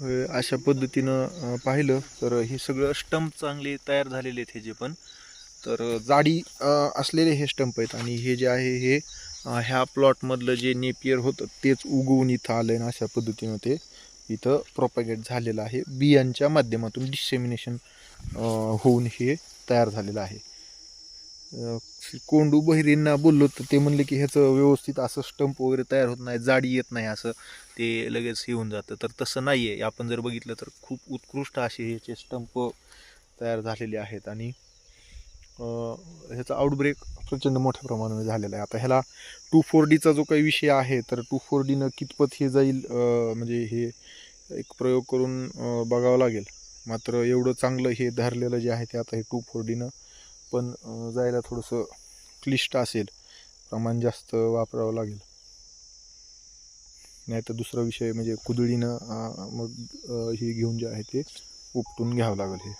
अशा पद्धतीनं पाहिलं. तर हे सगळं स्टंप चांगले तयार झालेले आहेत हे जे पण. तर जाडी असलेले हे स्टंप आहेत. आणि हे जे आहे हे ह्या प्लॉटमधलं जे नेपियर होतं तेच उगवून इथं आलं आहे अशा पद्धतीनं ते इथं प्रोपॅगेट झालेलं आहे. बियांच्या माध्यमातून डिसेमिनेशन होऊन हे तयार झालेलं आहे. कोंडू बहिरींना बोललो तर ते म्हणले की ह्याचं व्यवस्थित असं स्टंप वगैरे तयार होत नाही जाडी येत नाही असं. ते लगेच हे होऊन जातं. तर तसं नाही आहे आपण जर बघितलं तर खूप उत्कृष्ट असे ह्याचे स्टंप तयार झालेले आहेत. आणि ह्याचा आउटब्रेक प्रचंड मोठ्या प्रमाणामध्ये झालेला आहे. आता ह्याला टू फोर डीचा जो काही विषय आहे तर टू फोर डीनं कितपत हे जाईल म्हणजे हे एक प्रयोग करून बघावं लागेल. मात्र एवढं चांगलं हे धरलेलं जे आहे ते आता हे टू फोर डीनं पण जायला थोडंसं क्लिष्ट असेल. प्रमाण जास्त वापरावं लागेल. नाही तर दुसरा विषय म्हणजे कुदळीनं मग हे घेऊन जे आहे ते उपटून घ्यावं लागेल हे.